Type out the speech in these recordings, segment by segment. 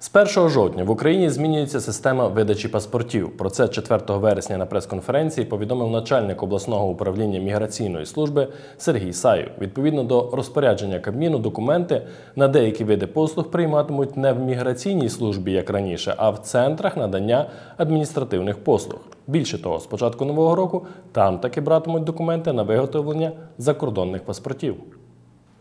З 1 жовтня в Україні змінюється система видачі паспортів. Про це 4 вересня на прес-конференції повідомив начальник обласного управління міграційної служби Сергій Саю. Відповідно до розпорядження Кабміну, документи на деякі види послуг прийматимуть не в міграційній службі, як раніше, а в центрах надання адміністративних послуг. Більше того, з початку нового року там таки братимуть документи на виготовлення закордонних паспортів.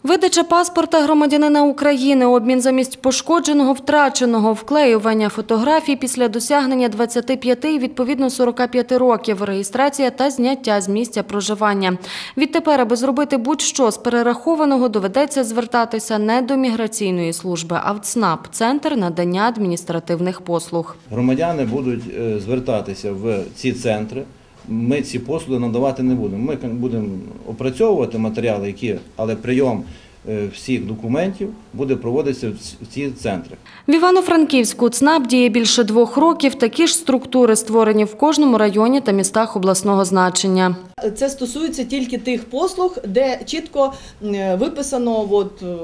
Видача паспорта громадянина України, обмін замість пошкодженого, втраченого, вклеювання фотографій після досягнення 25 і відповідно 45 років, реєстрація та зняття з місця проживання. Відтепер, аби зробити будь-що з перерахованого, доведеться звертатися не до міграційної служби, а в ЦНАП – Центр надання адміністративних послуг. Громадяни будуть е, звертатися в ці центри. Ми ці послуги надавати не будемо. Ми будемо опрацьовувати матеріали, які, але прийом е, всіх документів буде проводитися в ці центри. В Івано-Франківську ЦНАП діє більше двох років. Такі ж структури створені в кожному районі та містах обласного значення. Це стосується тільки тих послуг, де чітко е, виписано от, е,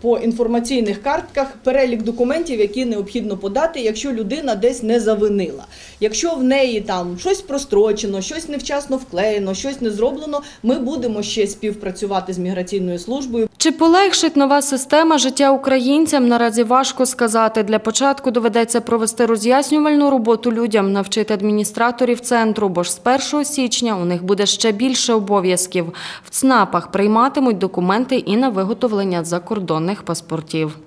по інформаційних картках перелік документів, які необхідно подати, якщо людина десь не завинила. Якщо в неї там щось прострочено, щось невчасно вклеєно, щось не зроблено, ми будемо ще співпрацювати з міграційною службою. Чи полегшить нова система життя українцям, наразі важко сказати. Для початку доведеться провести роз'яснювальну роботу людям, навчити адміністраторів центру, бо ж з 1 січня у них буде ще більше обов'язків. В ЦНАПах прийматимуть документи і на виготовлення закордонних паспортів.